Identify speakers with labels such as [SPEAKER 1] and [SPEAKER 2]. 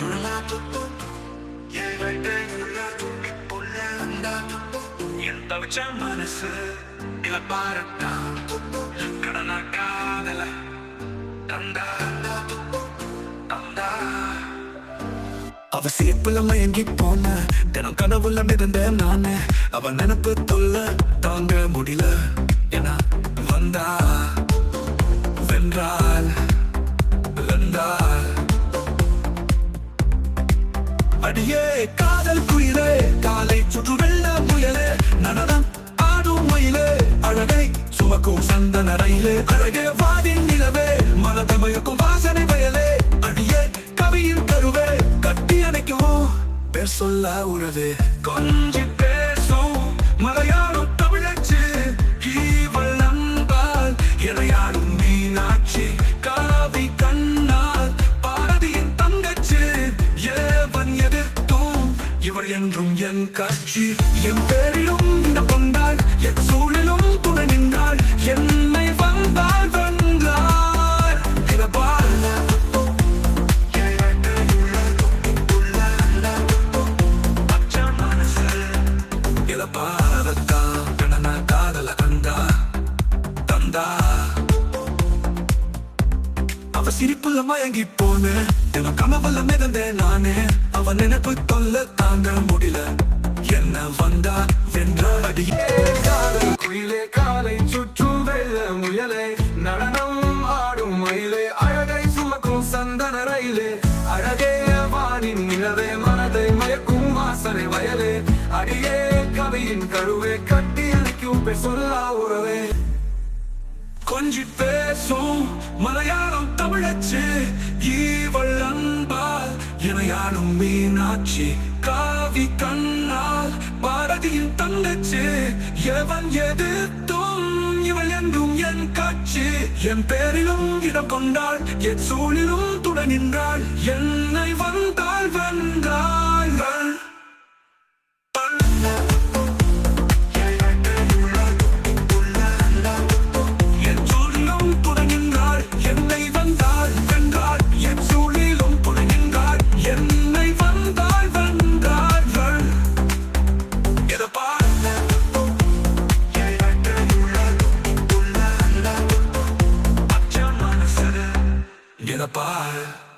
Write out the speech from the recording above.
[SPEAKER 1] என் தவிச்ச மனசு இவ பாரட்டா. கடனா காதல தந்தா. தந்தா. அவ சேப்புல மயங்கி போன தினம் கனவுல மிதந்தேன் நானு அவ நினப்பு தொல்ல தாங்க முடியல. என வந்தா வென்றாள் அடியே காதல் குயிலே காலை சுற்று வெள்ள முயலே. நடனம் ஆடும் மயிலே அழகை சுமக்கும் சந்தன ரயிலே அழகே வாதின் நிலவே மனதமயக்கும் வாசனை வயலே. அடியே கவியின் கருவே கட்டி அணைக்கும் பேர் சொல்ல உறவே. கொஞ்சி பேசும் மலையா என்றும் என் காட்சி என் பேரிலும் இந்த கொண்டாள் என் சூழலும் துணை நின்றாள். என்னை வந்தாள் வென்றாள் இவபால் அவ சிரிப்புல மயங்கி போன. தினம் கனவுல மிதந்தேன் நானே. அவ நினைப்பு தொல்ல தாங்க முடியல. என்ன வந்தா வென்ற குயிலே காலை சுற்றும் வெள்ள முயலே. நடனம் ஆடும் மயிலே. அழகை சுமக்கும் சந்தன ரயிலே. அழகே வானின் நிலவே மனதை மயக்கும் வாசனை வயலே. அடியே கவியின் கருவே கட்டி அணைக்கும் பேர் சொல்லா உறவே. கொஞ்சி பேசும் மலையாளம் தமிழச்சு ஈவள் அன்பால் இணையாடும் மீனாட்சி காவி கண்ணால் பாரதியின் தங்கச்சு. எவன் எதிர்த்தும் இவள் என்றும் என் காட்சி. என் பேரிலும் இடம் கொண்டாள் என் சூழிலும் துணை நின்றாள் என் get up high.